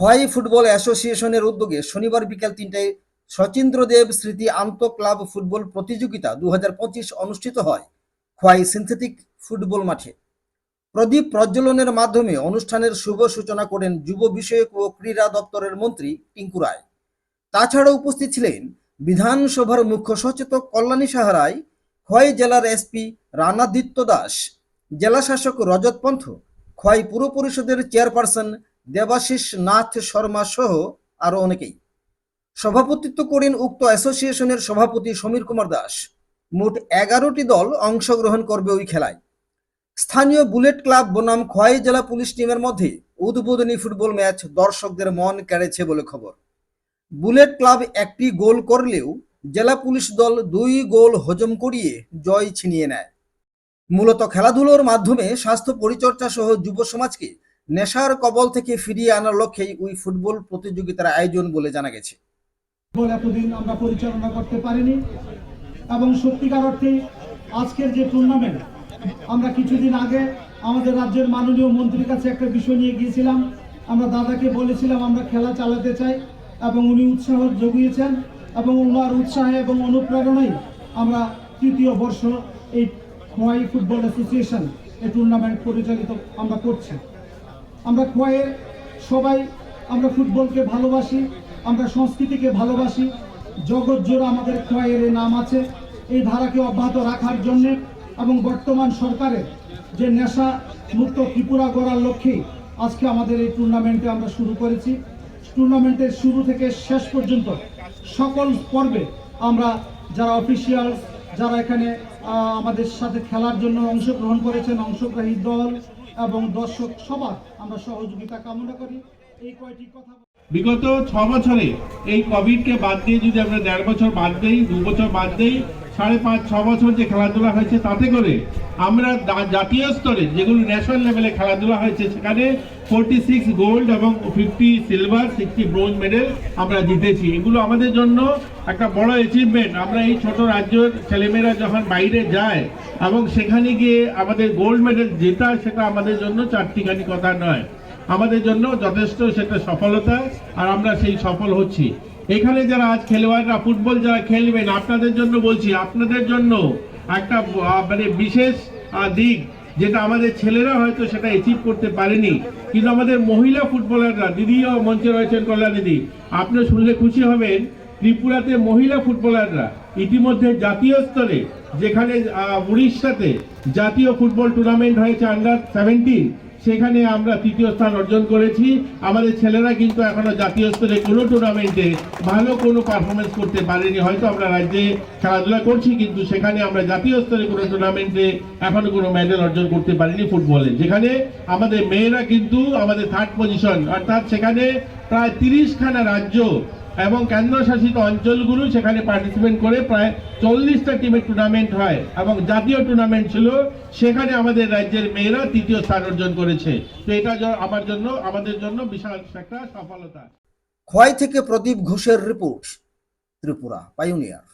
Khowai football অ্যাসোসিয়েশনের উদ্যোগে শনিবার বিকেল তিনটায় শচীন্দ্রদেব স্মৃতি আন্ত ক্লাব ফুটবল প্রতিযোগিতা দু হাজার পঁচিশ অনুষ্ঠিত হয় খোয়াই সিনথেটিক ফুটবল মাঠে। প্রদীপ প্রজ্বলনের মাধ্যমে অনুষ্ঠানের শুভ সূচনা করেন যুব বিষয়ক ও ক্রীড়া দপ্তরের মন্ত্রী টিঙ্কু রায়। তাছাড়া উপস্থিত ছিলেন বিধানসভার মুখ্য সচেতক কল্যাণী সাহারায় খোয়াই জেলার এসপি রানাদিত্য দাস, জেলা শাসক রজত পন্থ খোয়াই পুর পরিষদের চেয়ারপারসন দেবাশিস নাথ শর্মা সহ আরও অনেকেই। সভাপতিত্ব করেন উক্ত অ্যাসোসিয়েশনের সভাপতি সমীর কুমার দাস। মোট এগারোটি দল অংশগ্রহণ করবে ওই খেলায়। স্থানীয় বুলেট ক্লাব বনাম খোয়াই জেলা পুলিশ টিমের মধ্যে উদ্বোধনী ফুটবল ম্যাচ দর্শকদের মন কেড়েছে বলে খবর। বুলেট ক্লাব একটি গোল করলেও জেলা পুলিশ দল দুই গোল হজম করিয়ে জয় ছিনিয়ে নেয়। মূলত খেলাধুলোর মাধ্যমে স্বাস্থ্য পরিচর্যা সহ যুব সমাজকে নেশার কবল থেকে ফিরিয়ে আনার লক্ষ্যেই ওই ফুটবল প্রতিযোগিতার আয়োজন বলে জানা গেছে। এতদিন আমরা পরিচালনা করতে পারিনি এবং সত্যিকার অর্থে আজকের যে টুর্নামেন্ট আমরা কিছুদিন আগে আমাদের রাজ্যের মাননীয় মন্ত্রীর কাছে একটা বিষয় নিয়ে গিয়েছিলাম। আমরা দাদাকে বলেছিলাম, আমরা খেলা চালাতে চাই। এবং উনি উৎসাহ জুগিয়েছেন এবং ওনার উৎসাহে এবং অনুপ্রেরণায় আমরা তৃতীয় বর্ষ এই খোয়াই ফুটবল অ্যাসোসিয়েশন এই টুর্নামেন্ট পরিচালিত আমরা করছি। আমরা খোয়াইয়ের সবাই, আমরা ফুটবলকে ভালোবাসি, আমরা সংস্কৃতিকে ভালোবাসি। জগৎ জোড়া আমাদের এই নাম আছে। এই ধারাকে অব্যাহত রাখার জন্য এবং বর্তমান সরকারের যে নেশা মুক্ত ত্রিপুরা গড়ার লক্ষ্যে আজকে আমাদের এই টুর্নামেন্টে আমরা শুরু করেছি। টুর্নামেন্টের শুরু থেকে শেষ পর্যন্ত সকল পর্বে আমরা যারা অফিসিয়াল যারা এখানে আমাদের সাথে খেলার জন্য অংশগ্রহণ করেছেন, অংশগ্রহী দল এবং দর্শক সবার আমরা সহযোগিতা কামনা করি। এই কয়টি কথা বিগত ছ বছরে এই কোভিডকে বাদ দিয়ে যদি আমরা দেড় বছর বাদ দেই, দু বছর বাদ দেই সাড়ে পাঁচ, ছ বছর যে খেলাধুলা হয়েছে তাতে করে আমরা জাতীয় স্তরে যেগুলো ন্যাশনাল লেভেলে খেলাধুলা হয়েছে, সেখানে ফোরটি সিক্স গোল্ড এবং fifty silver sixty bronze medal আমরা জিতেছি। এগুলো আমাদের জন্য একটা বড় অ্যাচিভমেন্ট আমরা এই ছোট রাজ্যের ছেলেমেয়েরা যখন বাইরে যায় এবং সেখানে গিয়ে আমাদের গোল্ড মেডেল জেতা, সেটা আমাদের জন্য চারটিখানি কথা নয়। আমাদের জন্য যথেষ্ট সেটা সফলতা, আর আমরা সেই সফল হচ্ছি। এখানে যারা আজ খেলোয়াড়রা, ফুটবল যারা খেলবেন, আপনাদের জন্য বলছি, আপনাদের জন্য একটা মানে বিশেষ দিক যেটা আমাদের ছেলেরা হয়তো সেটা অ্যাচিভ করতে পারেনি। কিন্তু আমাদের মহিলা ফুটবলাররা দিদিও মঞ্চে রয়েছেন কল্যাণ দিদি আপনি শুনলে খুশি হবেন, ত্রিপুরাতে মহিলা ফুটবলাররা ইতিমধ্যে জাতীয় স্তরে, যেখানে উড়িষ্যাতে জাতীয় ফুটবল টুর্নামেন্ট হয়েছে আন্ডার সেভেন্টিন সেখানে আমরা তৃতীয় স্থান অর্জন করেছি। আমাদের ছেলেরা কিন্তু এখনও জাতীয় স্তরে কোনো টুর্নামেন্টে ভালো কোনো পারফরমেন্স করতে পারেনি। হয়তো আমরা রাজ্যে খেলাধুলা করছি, কিন্তু সেখানে আমরা জাতীয় স্তরে কোনো টুর্নামেন্টে এখনও কোনো মেডেল অর্জন করতে পারিনি ফুটবলে যেখানে আমাদের মেয়েরা কিন্তু আমাদের থার্ড পজিশন অর্থাৎ সেখানে প্রায় তিরিশখানা রাজ্য এবং কেন্দ্রশাসিত অঞ্চলগুলো সেখানে পার্টিসিপেট করে প্রায় চল্লিশটা টিমের টুর্নামেন্ট হয় এবং জাতীয় টুর্নামেন্ট ছিল, সেখানে আমাদের রাজ্যের মেয়েরা তৃতীয় স্থান অর্জন করেছে। তো এটা আমার জন্য, আমাদের জন্য বিশাল একটা সফলতা। খোয়াই থেকে প্রদীপ ঘোষের রিপোর্ট ত্রিপুরা পাইওনিয়ার